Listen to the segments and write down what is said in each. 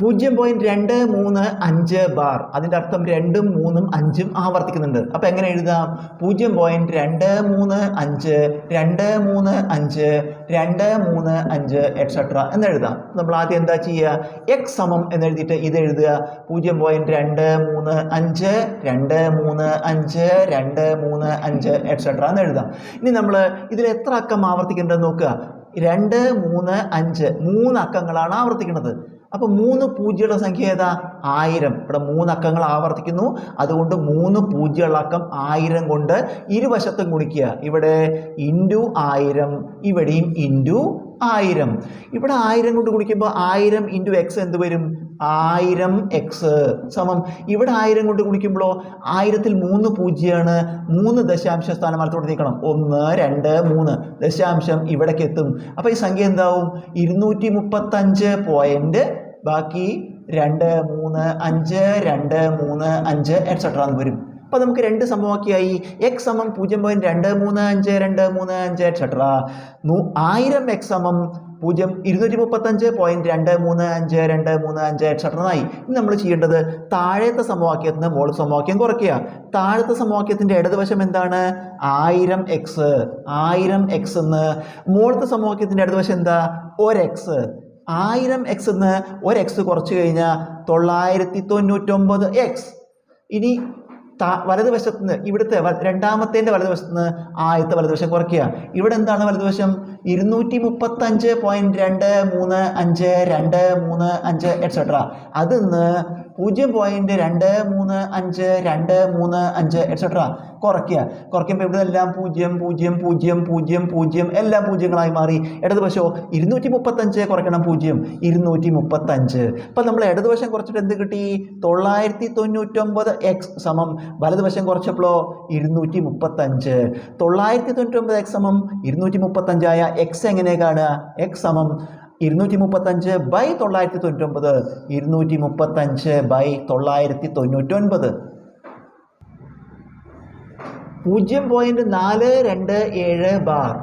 പൂജ്യം പോയിന്റ് രണ്ട് മൂന്ന് അഞ്ച് ബാർ. അതിന്റെ അർത്ഥം രണ്ടും മൂന്നും അഞ്ചും ആവർത്തിക്കുന്നുണ്ട്. അപ്പോൾ എങ്ങനെ എഴുതാം? പൂജ്യം പോയിന്റ് രണ്ട് മൂന്ന് അഞ്ച് രണ്ട് മൂന്ന് അഞ്ച് രണ്ട് മൂന്ന് അഞ്ച് എക്സെട്ര എന്ന് എഴുതാം. നമ്മൾ ആദ്യം എന്താ ചെയ്യുക? എക്സ് സമം എന്ന് എഴുതിയിട്ട് ഇത് എഴുതുക. പൂജ്യം പോയിന്റ് രണ്ട് മൂന്ന് അഞ്ച് രണ്ട് മൂന്ന് അഞ്ച് രണ്ട് മൂന്ന് അഞ്ച് എക്സെട്ര എന്ന് എഴുതാം. ഇനി നമ്മൾ ഇതിൽ എത്ര അക്കം ആവർത്തിക്കേണ്ടത് നോക്കുക. രണ്ട് മൂന്ന് അഞ്ച്. മൂന്ന് അക്കങ്ങളാണ് ആവർത്തിക്കുന്നത്. അപ്പോൾ മൂന്ന് പൂജ്യമുള്ള സംഖ്യ ഏതാ? ആയിരം. ഇവിടെ മൂന്ന് അക്കങ്ങൾ ആവർത്തിക്കുന്നു. അതുകൊണ്ട് മൂന്ന് പൂജ്യമുള്ള അക്കം ആയിരം കൊണ്ട് ഇരുവശത്തും ഗുണിക്കുക. ഇവിടെ ഇന്റു ആയിരം ഇവിടെയും ഇന്റു ആയിരം. ഇവിടെ ആയിരം കൊണ്ട് ഗുണിക്കുമ്പോൾ ആയിരം ഇന്റു എക്സ് എന്ത് വരും? ആയിരം എക്സ് സമം. ഇവിടെ ആയിരം കൊണ്ട് ഗുണിക്കുമ്പോൾ ആയിരത്തിൽ മൂന്ന് പൂജ്യമാണ് മൂന്ന് ദശാംശ സ്ഥാനം വലത്തോട്ട് നീക്കണം. ഒന്ന് രണ്ട് മൂന്ന്. ദശാംശം ഇവിടേക്ക് എത്തും. അപ്പോൾ ഈ സംഖ്യ എന്താവും? ഇരുന്നൂറ്റി മുപ്പത്തഞ്ച് പോയിന്റ് ബാക്കി രണ്ട് മൂന്ന് അഞ്ച് രണ്ട് മൂന്ന് അഞ്ച് എക്സെട്ര എന്ന് വരും. അപ്പോൾ നമുക്ക് രണ്ട് സമവാക്യമായി എക്സ് സമം പൂജ്യം പോയിന്റ് രണ്ട് മൂന്ന് അഞ്ച് രണ്ട് മൂന്ന് അഞ്ച് എക്സെട്ര ആയിരം എക്സ് സമം പൂജ്യം ഇരുന്നൂറ്റി മുപ്പത്തഞ്ച് പോയിന്റ് രണ്ട് മൂന്ന് അഞ്ച് രണ്ട് മൂന്ന് അഞ്ച് എക്സെട്ര എന്നായി ഇനി നമ്മൾ ചെയ്യേണ്ടത് താഴത്തെ സമവാക്യത്തിൽ നിന്ന് സമവാക്യം കുറയ്ക്കുക. താഴത്തെ സമവാക്യത്തിന്റെ ഇടതുവശം എന്താണ്? ആയിരം എക്സ് ആയിരം എക്സ് എന്ന് മുകളത്തെ സമവാക്യത്തിന്റെ ഇടതുവശം എന്താ? ഒരെക്സ് ആയിരം എക്സ് എന്ന് ഒരു എക്സ് കുറച്ച് കഴിഞ്ഞാൽ തൊള്ളായിരത്തി തൊണ്ണൂറ്റൊമ്പത് എക്സ് ഇനി താ വലതുവശത്ത് നിന്ന് ഇവിടുത്തെ രണ്ടാമത്തേന്റെ വലതുവശത്ത് നിന്ന് ആദ്യത്തെ വലതുവശം കുറയ്ക്കുക. ഇവിടെ എന്താണ് വലതുവശം? ഇരുന്നൂറ്റി മുപ്പത്തഞ്ച് പോയിന്റ് രണ്ട് മൂന്ന് അഞ്ച് രണ്ട് മൂന്ന് അഞ്ച് എക്സെട്ര അതിന്ന് പൂജ്യം പോയിന്റ് രണ്ട് മൂന്ന് അഞ്ച് രണ്ട് മൂന്ന് അഞ്ച് എക്സെട്ര കുറയ്ക്കുക. കുറയ്ക്കുമ്പോൾ ഇവിടെ എല്ലാം പൂജ്യം പൂജ്യം പൂജ്യം പൂജ്യം പൂജ്യം എല്ലാം പൂജ്യങ്ങളായി മാറി. ഇടതുവശമോ ഇരുന്നൂറ്റി മുപ്പത്തഞ്ച് കുറയ്ക്കണം പൂജ്യം. ഇരുന്നൂറ്റി മുപ്പത്തഞ്ച് അപ്പം നമ്മൾ ഇടതുവശം കുറച്ചിട്ട് എന്ത് കിട്ടി? തൊള്ളായിരത്തി തൊണ്ണൂറ്റൊമ്പത് എക്സ് സമം വലതുവശം കുറച്ചപ്പോഴോ ഇരുന്നൂറ്റി മുപ്പത്തഞ്ച് തൊള്ളായിരത്തി തൊണ്ണൂറ്റൊമ്പത് എക്സ് സമം ഇരുന്നൂറ്റി മുപ്പത്തഞ്ചായ എക്സ് എങ്ങനെ കാണുക എക്സ് സമം ഇരുന്നൂറ്റി മുപ്പത്തഞ്ച് ബൈ തൊള്ളായിരത്തി തൊണ്ണൂറ്റൊമ്പത് ഇരുന്നൂറ്റി മുപ്പത്തഞ്ച് ബൈ തൊള്ളായിരത്തി തൊണ്ണൂറ്റൊൻപത് പൂജ്യം പോയിന്റ് നാല് രണ്ട് ഏഴ് ബാർ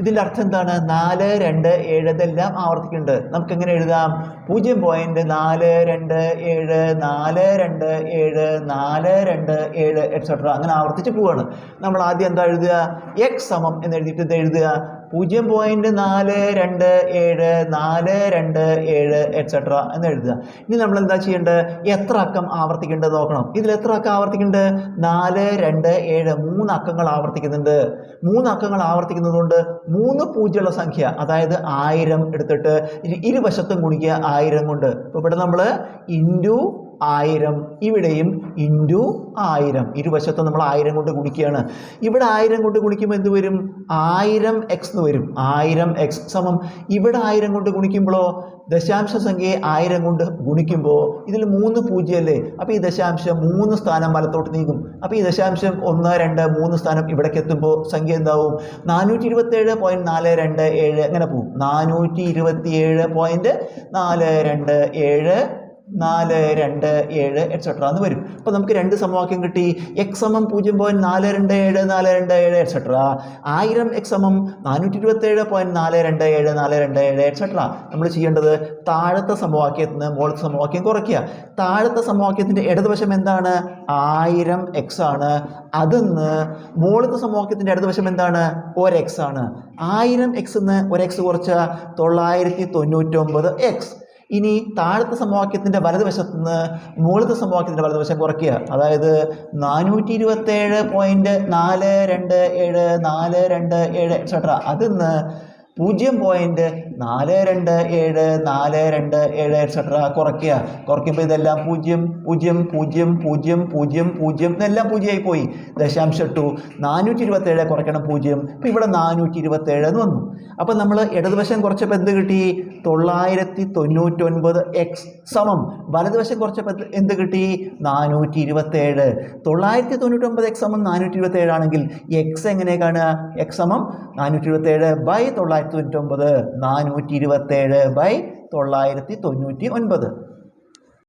ഇതിന്റെ അർത്ഥം എന്താണ്? നാല് രണ്ട് ഏഴ് ഇതെല്ലാം ആവർത്തിക്കുന്നുണ്ട്. നമുക്ക് എങ്ങനെ എഴുതാം? പൂജ്യം പോയിന്റ് നാല് രണ്ട് ഏഴ് നാല് രണ്ട് ഏഴ് നാല് രണ്ട് ഏഴ് എക്സെട്ര അങ്ങനെ ആവർത്തിച്ച് പോവാണ്. നമ്മൾ ആദ്യം എന്താ എഴുതുക? എക്സ് സമം എന്ന് എഴുതിയിട്ട് ഇത് എഴുതുക. പൂജ്യം പോയിന്റ് നാല് രണ്ട് ഏഴ് നാല് രണ്ട് ഏഴ് എക്സെട്ര എന്ന് എഴുതുക. ഇനി നമ്മൾ എന്താ ചെയ്യേണ്ടത്? എത്ര അക്കം ആവർത്തിക്കേണ്ടത് നോക്കണം. ഇതിൽ എത്ര അക്കം ആവർത്തിക്കുന്നുണ്ട്? നാല് രണ്ട് ഏഴ് മൂന്ന് അക്കങ്ങൾ ആവർത്തിക്കുന്നുണ്ട്. മൂന്ന് അക്കങ്ങൾ ആവർത്തിക്കുന്നത് കൊണ്ട് മൂന്ന് പൂജ്യമുള്ള സംഖ്യ അതായത് ആയിരം എടുത്തിട്ട് ഇരു- ഇരുവശത്തും ഗുണിക്കുക ആയിരം കൊണ്ട്. ഇപ്പോൾ ഇവിടെ നമ്മൾ ഇന്റു ആയിരം ഇവിടെയും ഇന്റു ആയിരം. ഇരുവശത്തും നമ്മൾ ആയിരം കൊണ്ട് ഗുണിക്കുകയാണ്. ഇവിടെ ആയിരം കൊണ്ട് ഗുണിക്കുമ്പോൾ എന്ത് വരും? ആയിരം എക്സ് എന്ന് വരും. ആയിരം എക്സ് സമം ഇവിടെ ആയിരം കൊണ്ട് ഗുണിക്കുമ്പോഴോ ദശാംശ സംഖ്യയെ ആയിരം കൊണ്ട് ഗുണിക്കുമ്പോൾ ഇതിൽ മൂന്ന് പൂജ്യമല്ലേ? അപ്പോൾ ഈ ദശാംശം മൂന്ന് സ്ഥാനം വലത്തോട്ട് നീങ്ങും. അപ്പോൾ ഈ ദശാംശം ഒന്ന് രണ്ട് മൂന്ന് സ്ഥാനം ഇവിടേക്ക് എത്തുമ്പോൾ സംഖ്യ എന്താവും? നാനൂറ്റി ഇരുപത്തേഴ് പോയിന്റ് നാല് രണ്ട് ഏഴ് അങ്ങനെ പോകും നാനൂറ്റി ഇരുപത്തിയേഴ് പോയിന്റ് നാല് രണ്ട് ഏഴ് നാല് രണ്ട് ഏഴ് എക്സെട്ര എന്ന് വരും. അപ്പോൾ നമുക്ക് രണ്ട് സമവാക്യം കിട്ടി. എക്സ് സമം പൂജ്യം പോയിന്റ് നാല് രണ്ട് ഏഴ് നാല് രണ്ട് ഏഴ് എക്സെട്ര ആയിരം എക്സ് സമം നാനൂറ്റി ഇരുപത്തേഴ് പോയിന്റ് നാല് രണ്ട് ഏഴ് നാല് രണ്ട് ഏഴ് എക്സെട്ര നമ്മൾ ചെയ്യേണ്ടത് താഴത്തെ സമവാക്യത്തിൽ നിന്ന് മുകളത്തെ സമവാക്യം കുറയ്ക്കുക. താഴത്തെ സമവാക്യത്തിന്റെ ഇടതുവശം എന്താണ്? ആയിരം എക്സ് ആണ്. അതിന്ന് മുകളത്തെ സമവാക്യത്തിന്റെ ഇടതുവശം എന്താണ്? ഒരു എക്സ് ആണ്. ആയിരം എക്സ് എന്ന് ഒരു എക്സ് കുറച്ച തൊള്ളായിരത്തി തൊണ്ണൂറ്റൊമ്പത് എക്സ് ഇനി താഴത്തെ സമവാക്യത്തിന്റെ വലതുവശത്ത് നിന്ന് മുകളിലത്തെ സമവാക്യത്തിന്റെ വലതുവശം കുറയ്ക്കുക. അതായത് നാനൂറ്റി ഇരുപത്തേഴ് പോയിന്റ് നാല് രണ്ട് ഏഴ് നാല് രണ്ട് ഏഴ് എക്സെട്ര അതിന്ന് പൂജ്യം പോയിന്റ് നാല് രണ്ട് ഏഴ് നാല് രണ്ട് ഏഴ് എക്സെട്ര കുറയ്ക്കുക. കുറയ്ക്കുമ്പോൾ ഇതെല്ലാം പൂജ്യം പൂജ്യം പൂജ്യം പൂജ്യം പൂജ്യം പൂജ്യം ഇതെല്ലാം പൂജ്യമായി പോയി ദശാംശം ടു നാനൂറ്റി ഇരുപത്തേഴ് കുറയ്ക്കണം പൂജ്യം. ഇപ്പോൾ ഇവിടെ നാനൂറ്റി ഇരുപത്തേഴ് എന്ന് വന്നു. അപ്പോൾ നമ്മൾ ഇടതുവശം കുറച്ചപ്പോൾ എന്ത് കിട്ടി? തൊള്ളായിരത്തി തൊണ്ണൂറ്റൊൻപത് എക്സ് സമം. വലതുവശം കുറച്ചപ്പോൾ എന്ത് കിട്ടി? നാനൂറ്റി ഇരുപത്തേഴ് തൊള്ളായിരത്തി തൊണ്ണൂറ്റൊമ്പത് എക്സ് സമം നാനൂറ്റി ഇരുപത്തേഴാണെങ്കിൽ എക്സ് എങ്ങനെ കാണുക? എക്സ് സമം നാനൂറ്റി ഇരുപത്തേഴ് ബൈ തൊള്ളായിരത്തി തൊണ്ണൂറ്റൊമ്പത് നാനൂറ്റി ഇരുപത്തേഴ് ബൈ തൊള്ളായിരത്തി തൊണ്ണൂറ്റി ഒൻപത്